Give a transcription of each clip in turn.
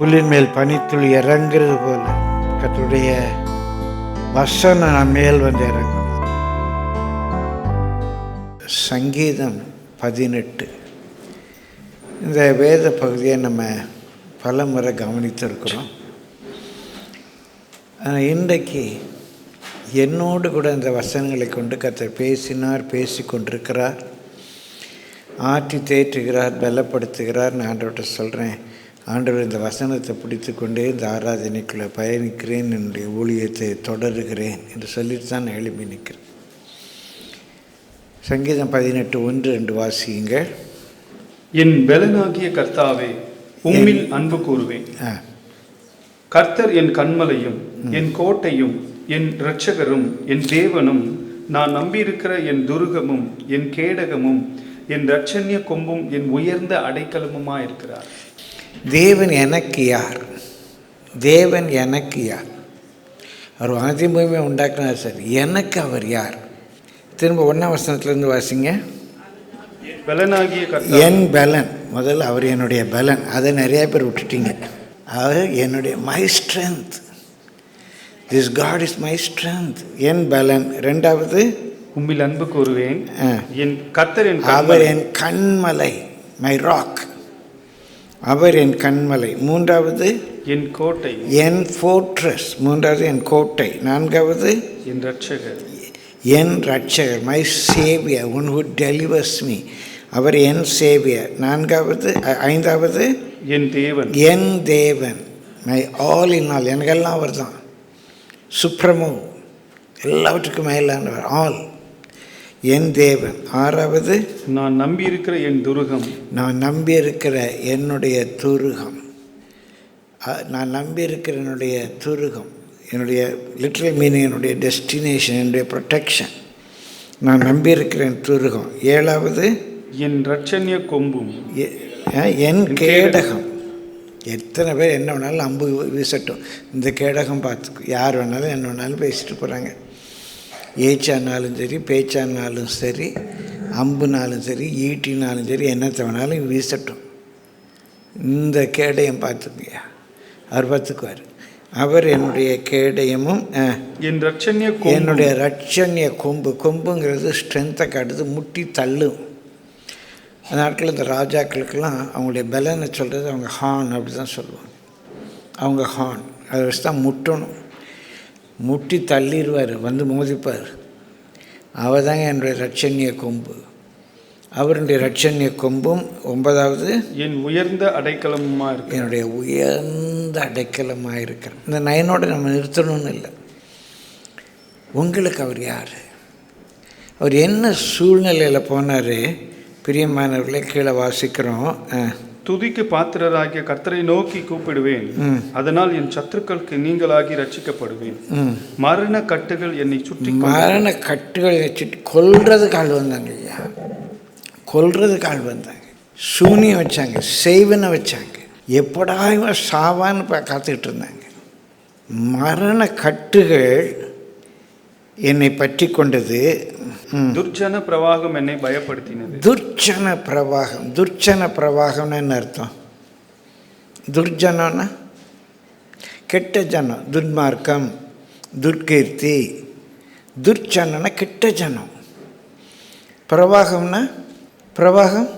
புல்லின் மேல் பனித்துளி இறங்குறது போல கர்த்தருடைய வசனம் மேல் வந்து இறங்கும் சங்கீதம் பதினெட்டு. இந்த வேத பகுதியை நம்ம பல முறை கவனித்திருக்கிறோம் இன்றைக்கு என்னோடு கூட இந்த வசனங்களை கொண்டு கர்த்தர் பேசினார் பேசி கொண்டிருக்கிறார். ஆற்றி தேற்றுகிறார் பலப்படுத்துகிறார். நான் ஆண்டவர்கிட்ட சொல்கிறேன் ஆண்டவர் இந்த வசனத்தை பிடித்து கொண்டே இந்த ஆராதனைக்குள்ளே பயணிக்கிறேன் என்னுடைய ஊழியத்தை தொடருகிறேன் என்று சொல்லிட்டு தான் எழுப்பி நிற்கிறேன். சங்கீதம் பதினெட்டு ஒன்று ரெண்டு வாசியுங்கள். என் பெலனாகிய கர்த்தாவே உம்மில் அன்பு கூறுவேன். கர்த்தர் என் கண்மலையும் என் கோட்டையும் என் இரட்சகரும் என் தேவனும் நான் நம்பியிருக்கிற என் துருகமும் என் கேடகமும் என் இரட்சண்ய கொம்பும் என் உயர்ந்த அடைக்கலமுமா இருக்கிறார் தேவன் எனக்கு யார்? தேவன் எனக்கு யார்? அவர் வானத்தையும் பூமியை உண்டாக்குனார் சார். எனக்கு அவர் யார்? திரும்ப ஒன்றாம் வசனத்துலேருந்து வாசிங்க. பெலனாகிய என் பலன். முதல்ல அவர் என்னுடைய பலன். அதை நிறைய பேர் விட்டுட்டீங்க. அவர் என்னுடைய my strength this God is my strength என் பலன். ரெண்டாவது உம்மில் அன்பு கூறுவேன். என் கர்த்தர் என் அவர் என் கண்மலை. மை ராக் அவர் என் கண்மலை. மூன்றாவது என் கோட்டை. என் ஃபோர்ட்ரஸ் மூன்றாவது என் கோட்டை. நான்காவது என் இரட்சகர். என் ரட்சகர் my saviour one who delivers me அவர் என் சேவியர் நான்காவது ஐந்தாவது என் தேவன். என் தேவன். மை ஆல் இன் ஆல் எனக்கெல்லாம் அவர் தான் சுப்ரமோ எல்லாவற்றுக்கும் மேலானவர். ஆல் என் தேவன். ஆறாவது நான் நம்பியிருக்கிற என் துருகம். நான் நம்பியிருக்கிற என்னுடைய துருகம். நான் நம்பியிருக்கிற என்னுடைய துருகம் என்னுடைய லிட்ரல் மீனிங் என்னுடைய டெஸ்டினேஷன் என்னுடைய ப்ரொடெக்ஷன் நான் நம்பியிருக்கிற என் துருகம். ஏழாவது என் இரட்சண்ய கொம்பும். என் கேடகம். எத்தனை பேர் என்ன வேணாலும் அம்பு வீசட்டும். இந்த கேடகம் பார்த்துக்கும் யார் வேணாலும் என்ன வேணாலும் பேசிட்டு போகிறாங்க ஏச்சானாலும் சரி பேச்சானாலும் சரி அம்புனாலும் சரி ஈட்டினாலும் சரி என்னத்தை வேணாலும் வீசட்டும். இந்த கேடயம் பார்த்துக்குயா அவர் பார்த்துக்குவார். அவர் என்னுடைய கேடயமும் என் இரட்சண்ய கொம்பும். என்னுடைய ரட்சண்ய கொம்பு கொம்புங்கிறது ஸ்ட்ரென்த்தை காட்டுது முட்டி தள்ளும். அந்த நாட்களில் இந்த ராஜாக்களுக்கெல்லாம் அவங்களுடைய பலனை சொல்கிறது அவங்க ஹார்ன் அப்படி தான் சொல்லுவாங்க. அவங்க ஹார்ன் அதை வச்சு தான் முட்டணும். முட்டி தள்ளிடுவார் வந்து மோதிப்பார். அவர் தாங்க என்னுடைய ரட்சண்ய கொம்பு. அவருடைய ரட்சண்ய கொம்பும் ஒன்பதாவது என் உயர்ந்த அடைக்கலமுமா இருக்கு என்னுடைய உயர்ந்த அடைக்கலமாக இருக்கிறேன் இந்த நயனோட நம்ம நிறுத்தணும்னு இல்லை. உங்களுக்கு அவர் யார்? அவர் என்ன சூழ்நிலையில் போனார்? பிரியமானவர்களே கீழே வாசிக்கிறோம். ஆ. துதிக்கு பாத்திரராகிய கர்த்தரை நோக்கி கூப்பிடுவேன். அதனால் என் சத்துருக்களுக்கு நீங்களாகி ரட்சிக்கப்படுவேன் மரண கட்டுகள் என்னை சுற்றி மரண கட்டுகளை வச்சுட்டு கொல்றதுக்கு ஆள் வந்தாங்க ஐயா. கொல்றதுக்கு ஆள் வந்தாங்க. சூனியம் வச்சாங்க செய்வனை வச்சாங்க. எப்படா இவன் சாவான்னு காத்துக்கிட்டு இருந்தாங்க. மரண கட்டுகள் என்னை பற்றி கொண்டது. துர்ஜன பிரவாகம் என்னை பயப்படுத்தினது. துர்ச்சன பிரவாகம். துர்ச்சன பிரவாகம்னு என்ன அர்த்தம்? துர்ஜனம்னா கெட்ட ஜனம் துன்மார்க்கம் துர்கீர்த்தி. துர்ச்சனம்னா கெட்ட ஜனம். பிரவாகம்னா பிரவாகம்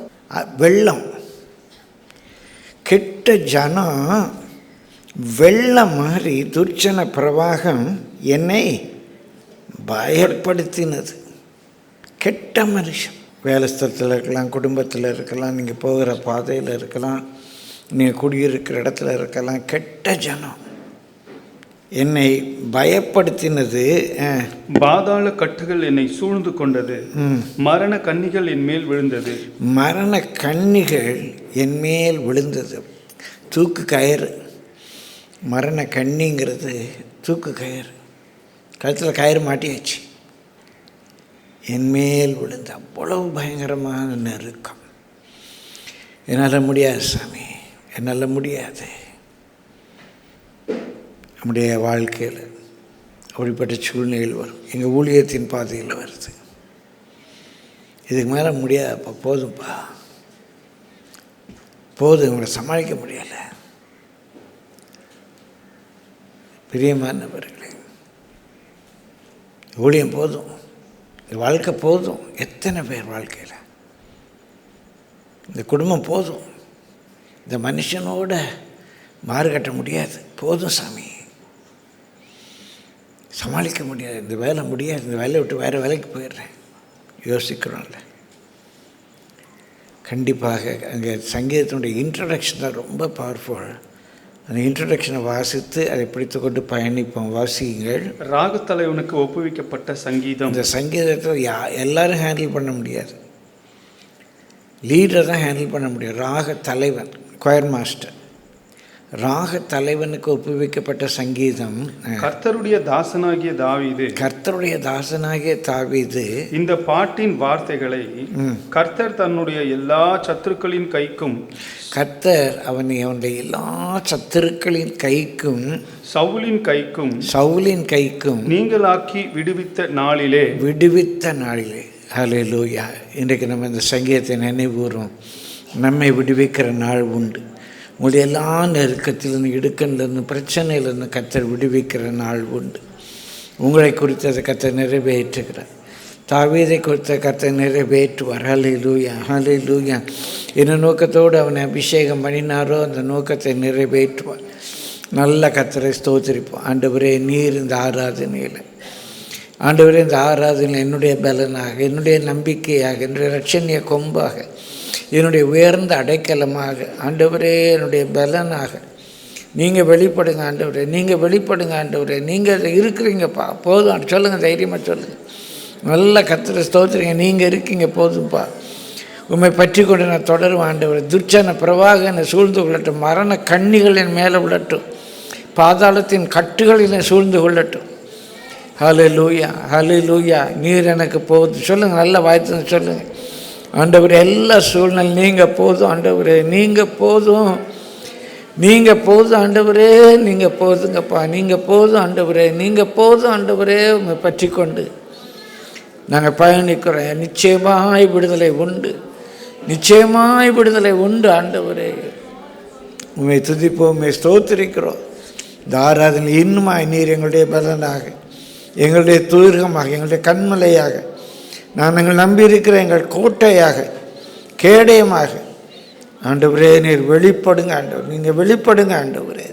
வெள்ளம். கெட்ட ஜனம் வெள்ளம் மாதிரி துர்ச்சன பிரவாகம் என்னை பயப்படுத்தினது. கெட்ட மனுஷன். வேலை ஸ்தலத்தில் இருக்கலாம் குடும்பத்தில் இருக்கலாம் நீங்கள் போகிற பாதையில் இருக்கலாம் நீங்கள் குடியிருக்கிற இடத்துல இருக்கலாம் கெட்ட ஜனம். என்னை பயப்படுத்தினது பாதாள கட்டுகள் என்னை சூழ்ந்து கொண்டது. ம், மரண கன்னிகள் என் மேல் விழுந்தது. மரண கண்ணிகள் என் மேல் விழுந்தது. தூக்கு கயிறு. மரண கண்ணிங்கிறது தூக்கு கயிறு. கழுத்தில் கயிறு மாட்டியாச்சு. என்மேல் விழுந்த விழுந்து அவ்வளவு பயங்கரமான நெருக்கம். என்னால் முடியாது சாமி. என்னால் முடியாது. நம்முடைய வாழ்க்கையில் அப்படிப்பட்ட சூழ்நிலையில் வரும். எங்கள் ஊழியத்தின் பாதையில் வருது. இதுக்கு மேலே முடியாதுப்பா போதும்ப்பா போதும் இவங்களை சமாளிக்க முடியலை. பிரியமானவர்களே ஊழியம் போதும். வாழ்க்கை போதும். எத்தனை பேர் வாழ்க்கையில்? இந்த குடும்பம் போதும். இந்த மனுஷனோட மாறு கட்ட முடியாது. போதும் சாமி. சமாளிக்க முடியாது. இந்த வேலை முடியாது. இந்த வேலையை விட்டு வேறு வேலைக்கு போயிடுறேன். யோசிக்கிறோம்ல. கண்டிப்பாக அங்கே சங்கீதத்தினுடைய இன்ட்ரடக்ஷன் தான் ரொம்ப பவர்ஃபுல் அந்த இன்ட்ரடக்ஷனை வாசித்து அதை பிடித்து கொண்டு பயணிப்போம். வாசியுங்கள். ராகத்தலைவனுக்கு ஒப்புவிக்கப்பட்ட சங்கீதம். இந்த சங்கீதத்தை யா எல்லாரும் ஹேண்டில் பண்ண முடியாது. லீடர் தான் ஹேண்டில் பண்ண முடியும் ராக தலைவன் கொயர் மாஸ்டர் ராக தலைவனுக்கு ஒப்புவிக்கப்பட்ட சங்கீதம் கர்த்தருடைய தாசனாகிய தாவீது கர்த்தருடைய தாசனாகிய தாவீது இந்த பாட்டின் வார்த்தைகளை. கர்த்தர் தன்னுடைய எல்லா சத்துருக்களின் கைக்கும் கர்த்தர் அவனை அவனுடைய எல்லா சத்துருக்களின் கைக்கும் சவுலின் கைக்கும் சவுலின் கைக்கும் நீங்களாக்கி விடுவித்த நாளிலே. விடுவித்த நாளிலே. ஹலே லூயா இன்றைக்கு நம்ம இந்த சங்கீதத்தை நினைவுறோம் நம்மை விடுவிக்கிற நாள் உண்டு. உங்களுடைய எல்லா நெருக்கத்திலிருந்து இடுக்கன்லேருந்து பிரச்சனையிலிருந்து கத்தர் விடுவிக்கிற நாள் உண்டு. உங்களை குறித்ததை அதை நிறைவேற்றுகிறார். தாவீதை குறித்த கத்தை நிறைவேற்றுவார். ஹலே லூயா ஹலே லூயா என்ன நோக்கத்தோடு அவனை அபிஷேகம் பண்ணினாரோ அந்த நோக்கத்தை நிறைவேற்றுவார். நல்ல கத்தரை ஸ்தோத்திரிப்போம். ஆண்டவரே நீர் இந்த ஆராதனையில். ஆண்டவரே இந்த ஆராதனையில் என்னுடைய பலனாக என்னுடைய நம்பிக்கையாக என்னுடைய ரட்சணிய கொம்பாக என்னுடைய உயர்ந்த அடைக்கலமாக ஆண்டவரே என்னுடைய பலனாக. நீங்கள் வெளிப்படுங்க ஆண்டவரே. நீங்கள் வெளிப்படுங்க ஆண்டவரே. நீங்கள் இருக்கிறீங்கப்பா. போதும் சொல்லுங்கள் தைரியமாக சொல்லுங்கள் நல்ல கத்திர ஸ்தோத்திரிங்க. நீங்கள் இருக்கீங்க போதும்ப்பா உண்மை பற்றி கொண்டு நான் தொடரும் ஆண்டவர். துர்ச்சன பிரவாக என்னை சூழ்ந்து கொள்ளட்டும். மரண கண்ணிகள் என் மேலே உள்ளட்டும் பாதாளத்தின் கட்டுகள் என்னை சூழ்ந்து கொள்ளட்டும். ஹலு லூயா ஹலு லூயா நீர் எனக்கு போகுது சொல்லுங்கள் நல்ல வாய்த்து சொல்லுங்கள் ஆண்டவர் எல்லா சூழ்நிலை நீங்கள் போதும் ஆண்டவரே நீங்கள் போதும். நீங்கள் போதும் ஆண்டவரே நீங்கள் போதுங்கப்பா. நீங்கள் போதும் ஆண்டவரே நீங்கள் போதும் ஆண்டவரே உங்களை பற்றி கொண்டு. நாங்கள் பயணிக்கிறோம். நிச்சயமாய் விடுதலை உண்டு. நிச்சயமாய் விடுதலை உண்டு ஆண்டவரே. உண்மை துதிப்போம் உண்மை ஸ்தோத்திரிக்கிறோம். இந்த ஆராதனை இன்னுமாய் நீர் எங்களுடைய பலனாக எங்களுடைய தூர்கமாக எங்களுடைய கண்மலையாக நான் நாங்கள் நம்பியிருக்கிற எங்கள் கோட்டையாக கேடயமாக. ஆண்டவரே நீர் வெளிப்படுங்க ஆண்டவர் நீங்கள் வெளிப்படுங்க ஆண்டவரே.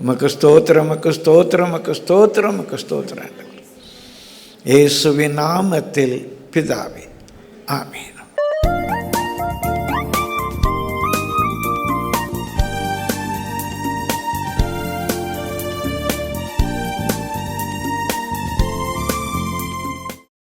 உமக்கு ஸ்தோத்திரம் உமக்கு ஸ்தோத்திரம் உமக்கு ஸ்தோத்திரம் உமக்கு ஸ்தோத்திரம் ஆண்டவர். இயேசுவின் நாமத்தில் பிதாவே ஆமீன்.